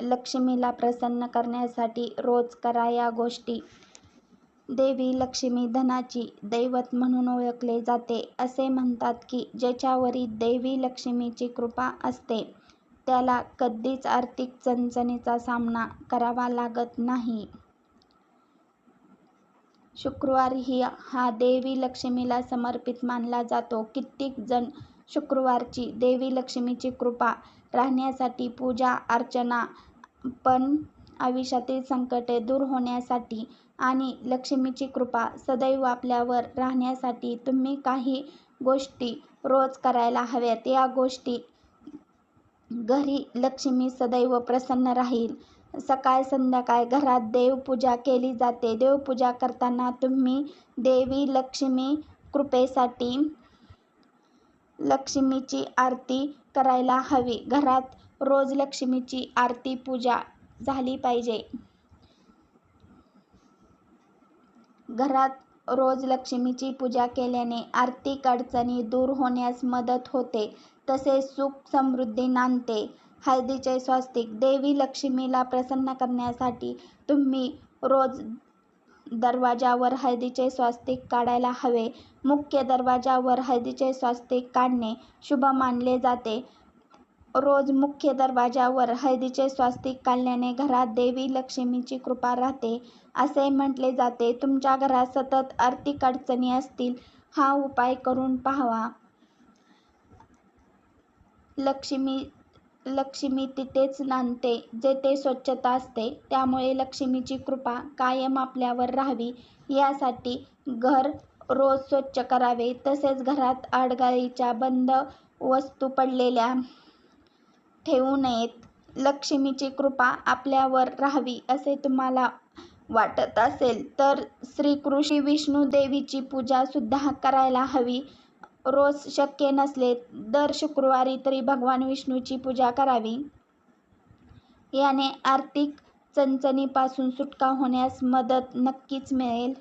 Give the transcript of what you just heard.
लक्ष्मीला प्रसन्न करण्यासाठी रोज करा या गोष्टी. देवी लक्ष्मी धनाची दैवत म्हणून ओळखले जाते. असे म्हणतात की ज्याच्यावरी देवी लक्ष्मीची कृपा असते त्याला कधीच आर्थिक चणचणीचा सामना करावा लागत नाही. शुक्रवारही हा देवी लक्ष्मीला समर्पित मानला जातो. कित्येक जण शुक्रवारची देवी लक्ष्मीची कृपा राहण्यासाठी पूजा अर्चना पण आयुष्यातील संकटे दूर होण्यासाठी आणि लक्ष्मीची कृपा सदैव आपल्यावर राहण्यासाठी तुम्ही काही गोष्टी रोज करायला हव्यात. या गोष्टी घरी लक्ष्मी सदैव प्रसन्न राहील. सकाळ संध्याकाळ घरात देवपूजा केली जाते. देवपूजा करताना तुम्ही देवी लक्ष्मी कृपेसाठी लक्ष्मीची आरती करायला हवी. घरात रोज लक्ष्मीची आरती पूजा झाली पाहिजे. घरात रोज लक्ष्मीची पूजा केल्याने आर्थिक अडचणी दूर होण्यास मदत होते तसेच सुख समृद्धी नांदते. हळदीचे स्वस्तिक देवी लक्ष्मीला प्रसन्न करण्यासाठी तुम्ही रोज दरवाजावर हळदीचे स्वास्तिक काढायला हवे. मुख्य दरवाजावर हळदीचे स्वास्तिक काढणे शुभ मानले जाते. रोज मुख्य दरवाजावर हळदीचे स्वास्तिक काढल्याने घरात देवी लक्ष्मीची कृपा राहते असे म्हटले जाते. तुमच्या घरात सतत आर्थिक अडचणी असतील हा उपाय करून पाहावा. लक्ष्मी लक्ष्मी तिथेच नांदते जेथे स्वच्छता असते. त्यामुळे लक्ष्मीची कृपा कायम आपल्यावर राहावी यासाठी घर रोज स्वच्छ करावे. तसेच घरात आडगाळीच्या बंद वस्तू पडलेल्या ठेवू नयेत. लक्ष्मीची कृपा आपल्यावर राहावी असे तुम्हाला वाटत असेल तर श्री विष्णू देवीची पूजा सुद्धा करायला हवी. रोज शक्य नसले दर शुक्रवारी तरी भगवान विष्णूची पूजा करावी. याने आर्थिक चणचणीपासून सुटका होण्यास मदत नक्कीच मिळेल.